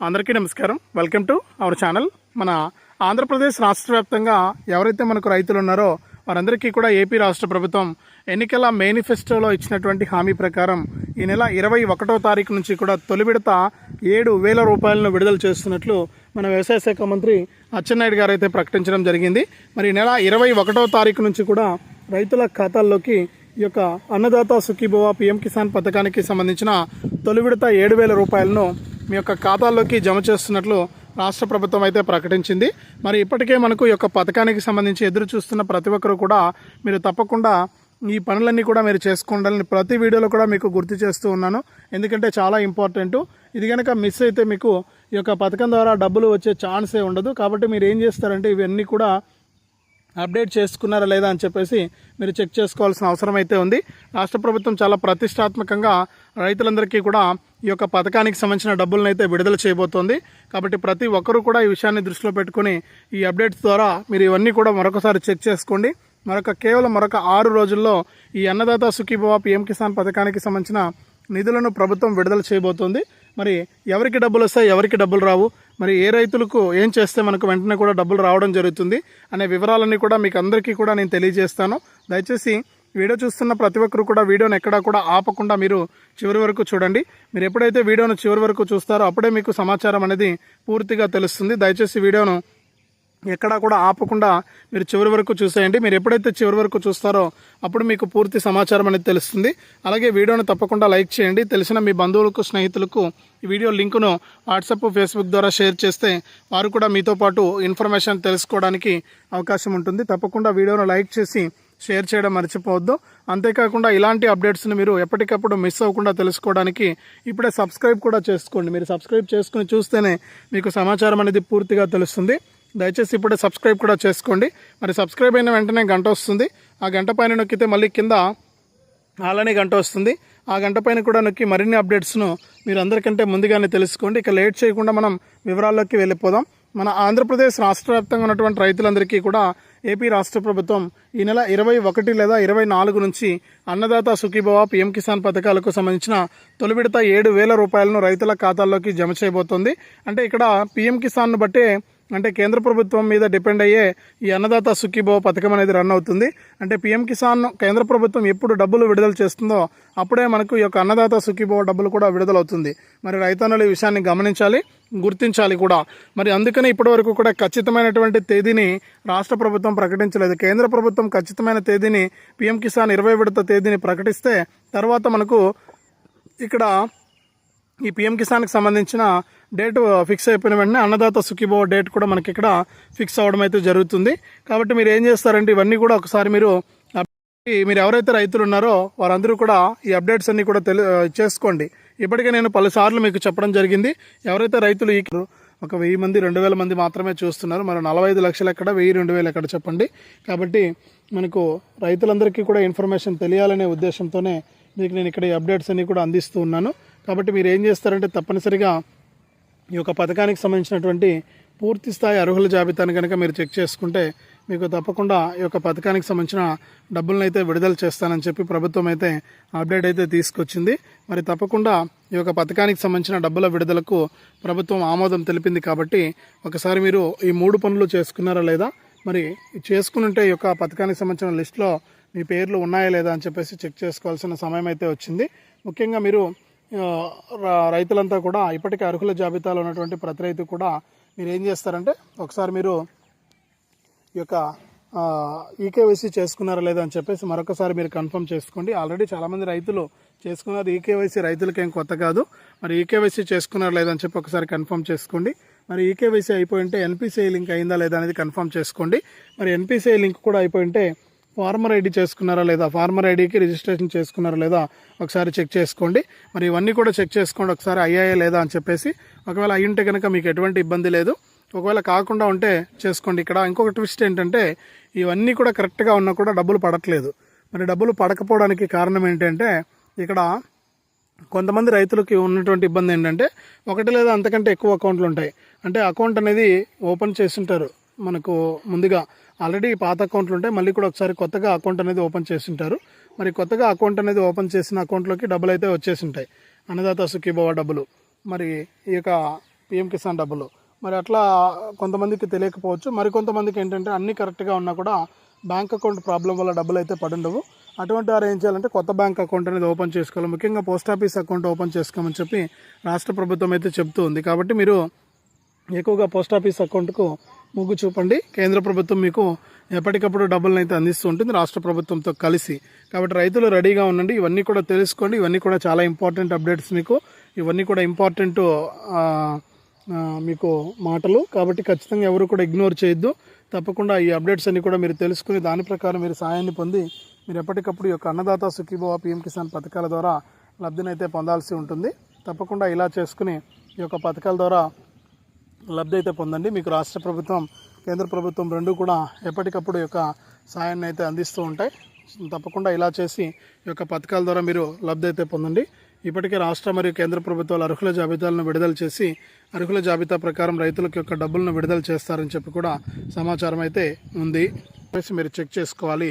అందరికీ నమస్కారం. Welcome to our channel మన ఆంధ్రప్రదేశ్ రాష్ట్ర వ్యాప్తంగా ఎవరైతే మనకు రైతులు ఉన్నారో వారందరికీ కూడా ఏపీ రాష్ట్ర ప్రభుత్వం ఎన్నికల మేనిఫెస్టోలో ఇచ్చినటువంటి హామీ ప్రకారం ఈ నెల ఇరవై ఒకటో తారీఖు నుంచి కూడా తొలి విడత ఏడు వేల రూపాయలను విడుదల చేస్తున్నట్లు మన వ్యవసాయ శాఖ మంత్రి అచ్చెన్నాయుడు గారు అయితే ప్రకటించడం జరిగింది. మరి ఈ నెల ఇరవై ఒకటో తారీఖు నుంచి కూడా రైతుల ఖాతాల్లోకి ఈ యొక్క అన్నదాత సుఖీభవ పిఎం కిసాన్ పథకానికి సంబంధించిన తొలి విడత ఏడు వేల రూపాయలను మీ యొక్క ఖాతాల్లోకి జమ చేస్తున్నట్లు రాష్ట్ర ప్రభుత్వం అయితే ప్రకటించింది. మరి ఇప్పటికే మనకు ఈ యొక్క పథకానికి సంబంధించి ఎదురు చూస్తున్న ప్రతి ఒక్కరు కూడా మీరు తప్పకుండా ఈ పనులన్నీ కూడా మీరు చేసుకోండాలని ప్రతి వీడియోలో కూడా మీకు గుర్తు చేస్తూ ఉన్నాను. ఎందుకంటే చాలా ఇంపార్టెంట్. ఇది కనుక మిస్ అయితే మీకు ఈ యొక్క పథకం ద్వారా డబ్బులు వచ్చే ఛాన్సే ఉండదు. కాబట్టి మీరు ఏం చేస్తారంటే ఇవన్నీ కూడా అప్డేట్ చేసుకున్నారా లేదా అని చెప్పేసి మీరు చెక్ చేసుకోవాల్సిన అవసరం అయితే ఉంది. రాష్ట్ర ప్రభుత్వం చాలా ప్రతిష్టాత్మకంగా రైతులందరికీ కూడా ఈ యొక్క పథకానికి సంబంధించిన డబ్బులను అయితే విడుదల చేయబోతోంది. కాబట్టి ప్రతి ఒక్కరూ కూడా ఈ విషయాన్ని దృష్టిలో పెట్టుకుని ఈ అప్డేట్స్ ద్వారా మీరు ఇవన్నీ కూడా మరొకసారి చెక్ చేసుకోండి. మరొక కేవలం మరొక ఆరు రోజుల్లో ఈ అన్నదాత సుఖీభవ పిఎం కిసాన్ పథకానికి సంబంధించిన నిధులను ప్రభుత్వం విడుదల చేయబోతోంది. మరి ఎవరికి డబ్బులు వస్తాయి ఎవరికి డబ్బులు రావు? మరి ఏ రైతులకు ఏం చేస్తే మనకు వెంటనే కూడా డబ్బులు రావడం జరుగుతుంది అనే వివరాలన్నీ కూడా మీకు అందరికీ కూడా నేను తెలియజేస్తాను. దయచేసి వీడియో చూస్తున్న ప్రతి ఒక్కరు కూడా వీడియోని ఎక్కడా కూడా ఆపకుండా మీరు చివరి వరకు చూడండి. మీరు ఎప్పుడైతే వీడియోను చివరి వరకు చూస్తారో అప్పుడే మీకు సమాచారం అనేది పూర్తిగా తెలుస్తుంది. దయచేసి వీడియోను ఎక్కడా కూడా ఆపకుండా మీరు చివరి వరకు చూసేయండి. మీరు ఎప్పుడైతే చివరి వరకు చూస్తారో అప్పుడు మీకు పూర్తి సమాచారం అనేది తెలుస్తుంది. అలాగే వీడియోను తప్పకుండా లైక్ చేయండి. తెలిసిన మీ బంధువులకు స్నేహితులకు ఈ వీడియో లింకును వాట్సాప్ ఫేస్బుక్ ద్వారా షేర్ చేస్తే వారు కూడా మీతో పాటు ఇన్ఫర్మేషన్ తెలుసుకోవడానికి అవకాశం ఉంటుంది. తప్పకుండా వీడియోను లైక్ చేసి షేర్ చేయడం మర్చిపోవద్దు. అంతేకాకుండా ఇలాంటి అప్డేట్స్ని మీరు ఎప్పటికప్పుడు మిస్ అవ్వకుండా తెలుసుకోవడానికి ఇప్పుడే సబ్స్క్రైబ్ కూడా చేసుకోండి. మీరు సబ్స్క్రైబ్ చేసుకుని చూస్తేనే మీకు సమాచారం అనేది పూర్తిగా తెలుస్తుంది. దయచేసి ఇప్పుడే సబ్స్క్రైబ్ కూడా చేసుకోండి. మరి సబ్స్క్రైబ్ అయిన వెంటనే గంట వస్తుంది. ఆ గంట పైన నొక్కితే మళ్ళీ కింద అలానే గంట వస్తుంది. ఆ గంట పైన కూడా నొక్కి మరిన్ని అప్డేట్స్ను మీరు అందరికంటే ముందుగానే తెలుసుకోండి. ఇక లేట్ చేయకుండా మనం వివరాల్లోకి వెళ్ళిపోదాం. మన ఆంధ్రప్రదేశ్ రాష్ట్ర వ్యాప్తంగా ఉన్నటువంటి రైతులందరికీ కూడా ఏపీ రాష్ట్ర ప్రభుత్వం ఈ నెల ఇరవై ఒకటి లేదా ఇరవై నాలుగు నుంచి అన్నదాత సుఖీభవ పిఎం కిసాన్ పథకాలకు సంబంధించిన తొలి విడత ఏడు వేల రూపాయలను రైతుల ఖాతాల్లోకి జమ చేయబోతోంది. అంటే ఇక్కడ పిఎం కిసాన్ను బట్టే అంటే కేంద్ర ప్రభుత్వం మీద డిపెండ్ అయ్యే ఈ అన్నదాత సుఖీభవ పథకం అనేది రన్ అవుతుంది. అంటే పిఎం కిసాన్ కేంద్ర ప్రభుత్వం ఎప్పుడు డబ్బులు విడుదల చేస్తుందో అప్పుడే మనకు ఈ యొక్క అన్నదాత సుఖీభవ డబ్బులు కూడా విడుదలవుతుంది. మరి రైతన్నులు ఈ విషయాన్ని గమనించాలి గుర్తించాలి కూడా. మరి అందుకని ఇప్పటివరకు కూడా ఖచ్చితమైనటువంటి తేదీని రాష్ట్ర ప్రభుత్వం ప్రకటించలేదు. కేంద్ర ప్రభుత్వం ఖచ్చితమైన తేదీని పిఎం కిసాన్ ఇరవై విడత తేదీని ప్రకటిస్తే తర్వాత మనకు ఇక్కడ ఈ పిఎం కిసాన్కి సంబంధించిన డేట్ ఫిక్స్ అయిపోయిన వెంటనే అన్నదాత సుఖీభవ డేట్ కూడా మనకి ఇక్కడ ఫిక్స్ అవ్వడం అయితే జరుగుతుంది. కాబట్టి మీరు ఏం చేస్తారంటే ఇవన్నీ కూడా ఒకసారి మీరు మీరు ఎవరైతే రైతులు ఉన్నారో వారందరూ కూడా ఈ అప్డేట్స్ అన్నీ కూడా తెలి చేసుకోండి. ఇప్పటికే నేను పలుసార్లు మీకు చెప్పడం జరిగింది. ఎవరైతే రైతులు ఈ ఒక వెయ్యి మంది రెండు వేల మంది మాత్రమే చూస్తున్నారు మరి నలభై ఐదు లక్షలు ఎక్కడ వెయ్యి రెండు వేలు ఎక్కడ చెప్పండి. కాబట్టి మనకు రైతులందరికీ కూడా ఇన్ఫర్మేషన్ తెలియాలనే ఉద్దేశంతోనే మీకు నేను ఇక్కడ ఈ అప్డేట్స్ అన్నీ కూడా అందిస్తూ ఉన్నాను. కాబట్టి మీరు ఏం చేస్తారంటే తప్పనిసరిగా ఈ యొక్క పథకానికి సంబంధించినటువంటి పూర్తి స్థాయి అర్హుల జాబితాను కనుక మీరు చెక్ చేసుకుంటే మీకు తప్పకుండా ఈ యొక్క పథకానికి సంబంధించిన డబ్బులను అయితే విడుదల చేస్తానని చెప్పి ప్రభుత్వం అయితే అప్డేట్ అయితే తీసుకొచ్చింది. మరి తప్పకుండా ఈ యొక్క పథకానికి సంబంధించిన డబ్బుల విడుదలకు ప్రభుత్వం ఆమోదం తెలిపింది కాబట్టి ఒకసారి మీరు ఈ మూడు పనులు చేసుకున్నారా లేదా? మరి చేసుకుని ఈ యొక్క పథకానికి సంబంధించిన లిస్టులో మీ పేర్లు ఉన్నాయా లేదా అని చెప్పేసి చెక్ చేసుకోవాల్సిన సమయం అయితే వచ్చింది. ముఖ్యంగా మీరు రైతులంతా కూడా ఇప్పటికే అర్హుల జాబితాలో ఉన్నటువంటి ప్రతి రైతు కూడా మీరు ఏం చేస్తారంటే ఒకసారి మీరు ఈ యొక్క ఈకేవైసీ చేసుకున్నారా లేదా అని చెప్పేసి మరొకసారి మీరు కన్ఫర్మ్ చేసుకోండి. ఆల్రెడీ చాలామంది రైతులు చేసుకున్నారు ఈకేవైసీ రైతులకి ఏం కొత్త కాదు. మరి ఈకేవైసీ చేసుకున్నారా లేదా అని చెప్పి ఒకసారి కన్ఫర్మ్ చేసుకోండి. మరి ఈకేవైసీ అయిపోయింటే ఎన్పిసిఐ లింక్ అయిందా లేదా అనేది కన్ఫర్మ్ చేసుకోండి. మరి ఎన్పిసిఐ లింక్ కూడా అయిపోయింటే ఫార్మర్ ఐడి చేసుకున్నారా లేదా? ఫార్మర్ ఐడికి రిజిస్ట్రేషన్ చేసుకున్నారా లేదా? ఒకసారి చెక్ చేసుకోండి. మరి ఇవన్నీ కూడా చెక్ చేసుకోండి. ఒకసారి అయ్యాయా లేదా అని చెప్పేసి. ఒకవేళ అయ్యి కనుక మీకు ఎటువంటి ఇబ్బంది లేదు. ఒకవేళ కాకుండా ఉంటే చేసుకోండి. ఇక్కడ ఇంకొక ట్విస్ట్ ఏంటంటే ఇవన్నీ కూడా కరెక్ట్గా ఉన్నా కూడా డబ్బులు పడట్లేదు. మరి డబ్బులు పడకపోవడానికి కారణం ఏంటంటే ఇక్కడ కొంతమంది రైతులకి ఉన్నటువంటి ఇబ్బంది ఏంటంటే ఒకటి లేదా అంతకంటే ఎక్కువ అకౌంట్లు ఉంటాయి. అంటే అకౌంట్ అనేది ఓపెన్ చేస్తుంటారు మనకు ముందుగా. ఆల్రెడీ పాత అకౌంట్లు ఉంటాయి మళ్ళీ కూడా ఒకసారి కొత్తగా అకౌంట్ అనేది ఓపెన్ చేసింటారు. మరి కొత్తగా అకౌంట్ అనేది ఓపెన్ చేసిన అకౌంట్లోకి డబ్బులు అయితే వచ్చేసి ఉంటాయి అన్నదాత సుఖీభవ డబ్బులు మరి ఈ యొక్క పిఎం కిసాన్ డబ్బులు. మరి అట్లా కొంతమందికి తెలియకపోవచ్చు. మరి కొంతమందికి ఏంటంటే అన్నీ కరెక్ట్గా ఉన్నా కూడా బ్యాంక్ అకౌంట్ ప్రాబ్లం వల్ల డబ్బులు అయితే పడుండవు. అటువంటి వారు ఏం చేయాలంటే కొత్త బ్యాంక్ అకౌంట్ అనేది ఓపెన్ చేసుకోవాలి. ముఖ్యంగా పోస్ట్ ఆఫీస్ అకౌంట్ ఓపెన్ చేసుకోమని చెప్పి రాష్ట్ర ప్రభుత్వం అయితే చెప్తూ ఉంది. కాబట్టి మీరు ఎక్కువగా పోస్ట్ ఆఫీస్ అకౌంట్కు మొగ్గు చూపండి. కేంద్ర ప్రభుత్వం మీకు ఎప్పటికప్పుడు డబ్బులను అయితే అందిస్తూ ఉంటుంది. రాష్ట్ర ప్రభుత్వంతో కలిసి. కాబట్టి రైతులు రెడీగా ఉండండి. ఇవన్నీ కూడా తెలుసుకోండి. ఇవన్నీ కూడా చాలా ఇంపార్టెంట్ అప్డేట్స్ మీకు. ఇవన్నీ కూడా ఇంపార్టెంట్ మీకు మాటలు. కాబట్టి ఖచ్చితంగా ఎవరు కూడా ఇగ్నోర్ చేయొద్దు. తప్పకుండా ఈ అప్డేట్స్ అన్ని కూడా మీరు తెలుసుకుని దాని ప్రకారం మీరు సాయాన్ని పొంది మీరు ఎప్పటికప్పుడు ఈ యొక్క అన్నదాత సుఖీభవ పిఎం కిసాన్ పథకాల ద్వారా లబ్ధినైతే పొందాల్సి ఉంటుంది. తప్పకుండా ఇలా చేసుకుని ఈ యొక్క పథకాల ద్వారా లబ్ధి అయితే పొందండి. మీకు రాష్ట్ర ప్రభుత్వం కేంద్ర ప్రభుత్వం రెండు కూడా ఎప్పటికప్పుడు యొక్క సాయాన్ని అయితే అందిస్తూ ఉంటాయి. తప్పకుండా ఇలా చేసి ఈ యొక్క పథకాల ద్వారా మీరు లబ్ధి అయితే పొందండి. ఇప్పటికే రాష్ట్ర మరియు కేంద్ర ప్రభుత్వాలు అర్హుల జాబితాలను విడుదల చేసి అర్హుల జాబితా ప్రకారం రైతులకు యొక్క డబ్బులను విడుదల చేస్తారని చెప్పి కూడా సమాచారం అయితే ఉంది. చెప్పేసి మీరు చెక్ చేసుకోవాలి.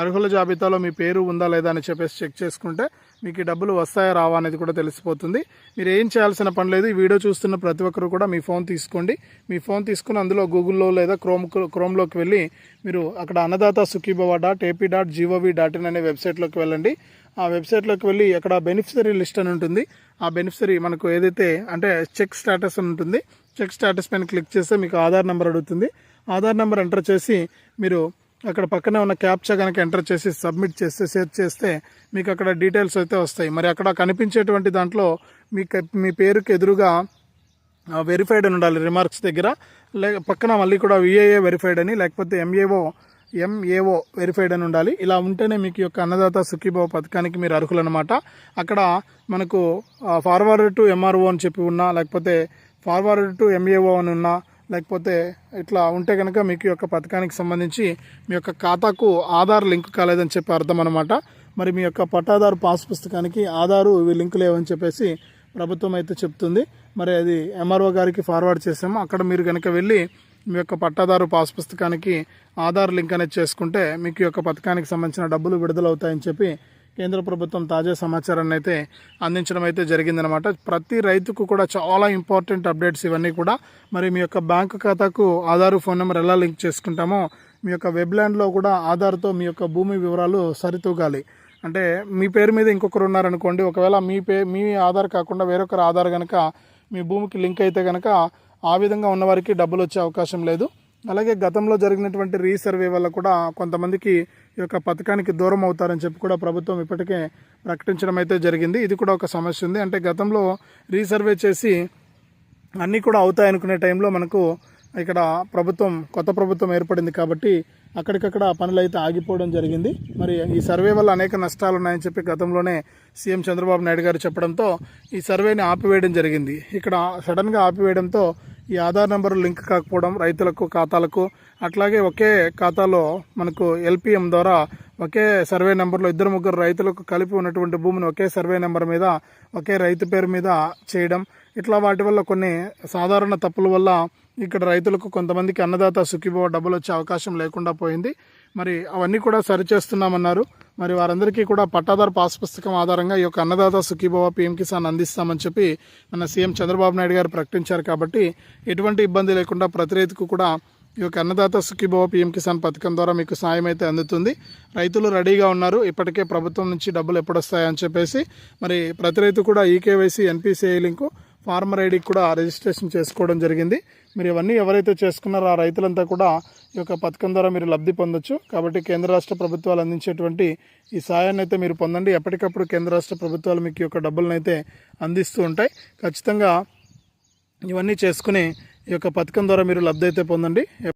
అర్హుల జాబితాలో మీ పేరు ఉందా లేదా అని చెప్పేసి చెక్ చేసుకుంటే మీకు ఈ డబ్బులు వస్తాయా రావా అనేది కూడా తెలిసిపోతుంది. మీరు ఏం చేయాల్సిన పని లేదు ఈ వీడియో చూస్తున్న ప్రతి ఒక్కరు కూడా మీ ఫోన్ తీసుకోండి. మీ ఫోన్ తీసుకుని అందులో గూగుల్లో లేదా క్రోమ్ క్రోమ్లోకి వెళ్ళి మీరు అక్కడ Annadata Sukhibhava dot AP dot gov dot in అనే వెబ్సైట్లోకి వెళ్ళండి. ఆ వెబ్సైట్లోకి వెళ్ళి అక్కడ బెనిఫిషరీ లిస్ట్ అని ఉంటుంది. ఆ బెనిఫిషరీ మనకు ఏదైతే అంటే చెక్ స్టేటస్ అని ఉంటుంది. చెక్ స్టేటస్ పైన క్లిక్ చేస్తే మీకు ఆధార్ నెంబర్ అడుగుతుంది. ఆధార్ నెంబర్ ఎంటర్ చేసి మీరు అక్కడ పక్కనే ఉన్న క్యాప్చా కనుక ఎంటర్ చేసి సబ్మిట్ చేస్తే సెర్చ్ చేస్తే మీకు అక్కడ డీటెయిల్స్ అయితే వస్తాయి. మరి అక్కడ కనిపించేటువంటి దాంట్లో మీకు మీ పేరుకి ఎదురుగా వెరిఫైడ్ అని ఉండాలి రిమార్క్స్ దగ్గర. లే పక్కన మళ్ళీ కూడా విఏఏ వెరిఫైడ్ అని లేకపోతే ఎంఏఓ ఎంఏఓ వెరిఫైడ్ అని ఉండాలి. ఇలా ఉంటేనే మీకు యొక్క అన్నదాత సుఖీభావ పథకానికి మీరు అర్హులన్నమాట. అక్కడ మనకు ఫార్వర్డ్ టు ఎంఆర్ఓ అని చెప్పి ఉన్నా లేకపోతే ఫార్వర్డ్ టు ఎంఏఓ అని ఉన్నా లేకపోతే ఇట్లా ఉంటే కనుక మీకు యొక్క పథకానికి సంబంధించి మీ యొక్క ఖాతాకు ఆధార్ లింక్ కాలేదని చెప్పి అర్థం అనమాట మరి మీ యొక్క పట్టాదారు పాస్ పుస్తకానికి ఆధారు ఇవి లింక్ లేవని చెప్పేసి ప్రభుత్వం అయితే చెప్తుంది. మరి అది ఎంఆర్ఓ గారికి ఫార్వర్డ్ చేసాము. అక్కడ మీరు కనుక వెళ్ళి మీ యొక్క పట్టాదారు పాస్ పుస్తకానికి ఆధార్ లింక్ అనేది చేసుకుంటే మీకు యొక్క పథకానికి సంబంధించిన డబ్బులు విడుదలవుతాయని చెప్పి కేంద్ర ప్రభుత్వం తాజా సమాచారాన్ని అయితే అందించడం అయితే జరిగిందనమాట ప్రతి రైతుకు కూడా చాలా ఇంపార్టెంట్ అప్డేట్స్ ఇవన్నీ కూడా. మరి మీ యొక్క బ్యాంకు ఖాతాకు ఆధార్ ఫోన్ నెంబర్ ఎలా లింక్ చేసుకుంటామో మీ యొక్క వెబ్లాండ్లో కూడా ఆధార్తో మీ యొక్క భూమి వివరాలు సరితూగాలి. అంటే మీ పేరు మీద ఇంకొకరు ఉన్నారనుకోండి ఒకవేళ మీ పే మీ ఆధార్ కాకుండా వేరొకరు ఆధార్ కనుక మీ భూమికి లింక్ అయితే కనుక ఆ విధంగా ఉన్నవారికి డబ్బులు వచ్చే అవకాశం లేదు. అలాగే గతంలో జరిగినటువంటి రీసర్వే వల్ల కూడా కొంతమందికి ఈ యొక్క పథకానికి దూరం అవుతారని చెప్పి కూడా ప్రభుత్వం ఇప్పటికే ప్రకటించడం అయితే జరిగింది. ఇది కూడా ఒక సమస్య ఉంది. అంటే గతంలో రీసర్వే చేసి అన్నీ కూడా అవుతాయనుకునే టైంలో మనకు ఇక్కడ ప్రభుత్వం కొత్త ప్రభుత్వం ఏర్పడింది కాబట్టి అక్కడికక్కడ పనులు అయితే ఆగిపోవడం జరిగింది. మరి ఈ సర్వే వల్ల అనేక నష్టాలు ఉన్నాయని చెప్పి గతంలోనే సీఎం చంద్రబాబు నాయుడు గారు చెప్పడంతో ఈ సర్వేని ఆపివేయడం జరిగింది. ఇక్కడ సడన్గా ఆపివేయడంతో ఈ ఆధార్ నెంబర్ లింక్ కాకపోవడం రైతులకు ఖాతాలకు అట్లాగే ఒకే ఖాతాలో మనకు ఎల్పిఎం ద్వారా ఒకే సర్వే నెంబర్లో ఇద్దరు ముగ్గురు రైతులకు కలిపి ఉన్నటువంటి భూమిని ఒకే సర్వే నెంబర్ మీద ఒకే రైతు పేరు మీద చేయడం. ఇట్లా వాటి వల్ల కొన్ని సాధారణ తప్పుల వల్ల ఇక్కడ రైతులకు కొంతమందికి అన్నదాత సుఖీభవ డబ్బులు వచ్చే అవకాశం లేకుండా పోయింది. మరి అవన్నీ కూడా సరిచేస్తున్నామన్నారు. మరి వారందరికీ కూడా పట్టాదారు పాస్ పుస్తకం ఆధారంగా ఈ యొక్క అన్నదాత సుఖీభవ పిఎం కిసాన్ అందిస్తామని చెప్పి మన సీఎం చంద్రబాబు నాయుడు గారు ప్రకటించారు కాబట్టి ఎటువంటి ఇబ్బంది లేకుండా ప్రతి రైతుకు కూడా ఈ యొక్క అన్నదాత సుఖీభవ పిఎం కిసాన్ పథకం ద్వారా మీకు సాయం అయితే అందుతుంది. రైతులు రెడీగా ఉన్నారు. ఇప్పటికే ప్రభుత్వం నుంచి డబ్బులు ఎప్పుడొస్తాయని చెప్పేసి మరి ప్రతి రైతు కూడా ఈకేవైసీ ఎన్పిసిఐ లింకు ఫార్మర్ ఐడికి కూడా రిజిస్ట్రేషన్ చేసుకోవడం జరిగింది. మీరు ఇవన్నీ ఎవరైతే చేసుకున్నారో ఆ రైతులంతా కూడా ఈ యొక్క పథకం ద్వారా మీరు లబ్ధి పొందొచ్చు. కాబట్టి కేంద్ర రాష్ట్ర ప్రభుత్వాలు అందించేటువంటి ఈ సాయాన్ని అయితే మీరు పొందండి. ఎప్పటికప్పుడు కేంద్ర రాష్ట్ర ప్రభుత్వాలు మీకు ఈ యొక్క డబ్బులను అయితే అందిస్తూ ఉంటాయి. ఖచ్చితంగా ఇవన్నీ చేసుకుని ఈ యొక్క పథకం ద్వారా మీరు లబ్ధి అయితే పొందండి.